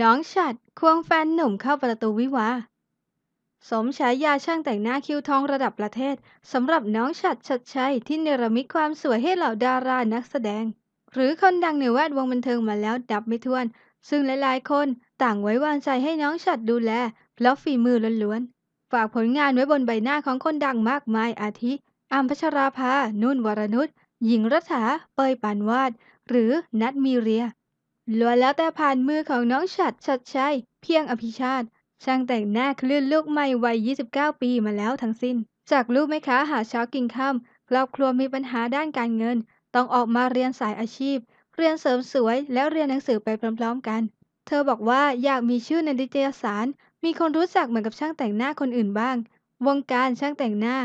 น้องฉัดควงแฟนหนุ่มเข้าประตูวิวาห์สมฉายาช่างแต่งหน้าคิ้วทองระดับประเทศสำหรับน้องฉัดชัดชัยที่เนรมิตความสวยให้เหล่าดารานักแสดง หรือคนดังในแวดวงบันเทิงมาแล้วดับไม่ถ้วน ซึ่งหลายๆ คนต่างไว้วางใจให้น้องฉัดดูแลเพราะฝีมือล้วนๆ ฝากผลงานไว้บนใบหน้าของคนดังมากมายอาทิอามพัชราภา นุ่นวรนุชหญิงรัฐา เปยปานวาด หรือนัทมีเรีย ล้วนแล้วแต่ผ่านมือของน้องฉัดชัดชัยเพียงอภิชาติ ช่างแต่งหน้าคลื่นลูกใหม่วัย 29 ปีมาแล้วทั้งสิ้น จากลูกแม่ค้าหาเช้ากินค่ำครอบครัวมีปัญหาด้านการเงิน ต้องออกมาเรียนสายอาชีพ เรียนเสริมสวยแล้วเรียนหนังสือไปพร้อมๆกัน เธอบอกว่าอยากมีชื่อในนิตยสาร มีคนรู้จักเหมือนกับช่างแต่งหน้าคนอื่นบ้าง วงการช่างแต่งหน้า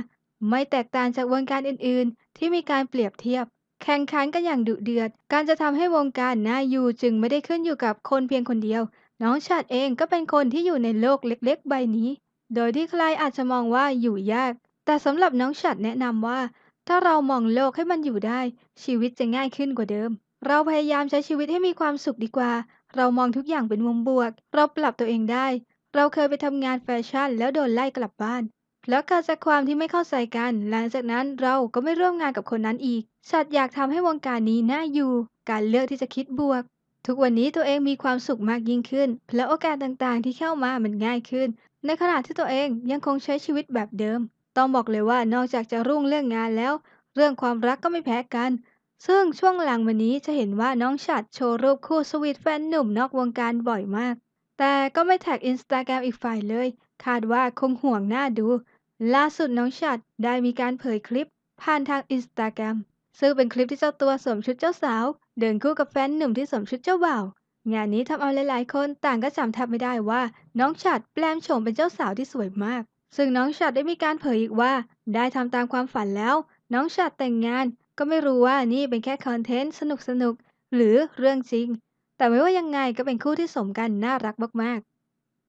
ไม่แตกต่างจากวงการอื่นๆ ที่มีการเปรียบเทียบ แข่งขันกันอย่างดุเดือด การจะทำให้วงการน่าอยู่จึงไม่ได้ขึ้นอยู่กับคนเพียงคนเดียว น้องชาติเองก็เป็นคนที่อยู่ในโลกเล็กๆ ใบนี้ โดยที่ใครอาจจะมองว่าอยู่ยาก แต่สำหรับน้องฉัดแนะนำว่า ถ้าเรามองโลกให้มันอยู่ได้ ชีวิตจะง่ายขึ้นกว่าเดิม เราพยายามใช้ชีวิตให้มีความสุขดีกว่า เรามองทุกอย่างเป็นมุมบวก เราปรับตัวเองได้ เราเคยไปทำงานแฟชั่นแล้วโดนไล่กลับบ้าน แล้วเกิดจากความที่ไม่เข้าใจกัน หลังจากนั้นเราก็ไม่ร่วมงานกับคนนั้นอีก ฉัดอยากทำให้วงการนี้น่าอยู่ การเลือกที่จะคิดบวก ทุกวันนี้ตัวเองมีความสุขมากยิ่งขึ้น และโอกาสต่างๆที่เข้ามามันง่ายขึ้น ในขณะที่ตัวเองยังคงใช้ชีวิตแบบเดิม ต้องบอกเลยว่านอกจากจะรุ่งเรื่องงานแล้ว เรื่องความรักก็ไม่แพ้กัน ซึ่งช่วงหลังวันนี้จะเห็นว่าน้องฉัดโชว์รูปคู่สวีทแฟนหนุ่มนอกวงการบ่อยมาก แต่ก็ไม่แท็กอินสตาแกรมอีกฝ่ายเลย คาดว่าคงห่วงหน้าดู ล่าสุดน้องฉัดได้มีการเผยคลิปผ่านทางอินสตาแกรมซึ่งเป็นคลิปที่เจ้าตัวสวมชุดเจ้าสาว เดินคู่กับแฟนหนุ่มที่สวมชุดเจ้าบ่าว งานนี้ทำเอาหลายๆ คนต่างก็จำแทบไม่ได้ว่า น้องฉัดแปลงโฉมเป็นเจ้าสาวที่สวยมาก ซึ่งน้องฉัดได้มีการเผยอีกว่า ได้ทำตามความฝันแล้ว น้องฉัดแต่งงาน ก็ไม่รู้ว่านี่เป็นแค่คอนเทนต์สนุกๆหรือเรื่องจริง แต่ไม่ว่ายังไงก็เป็นคู่ที่สมกันน่ารักมากๆ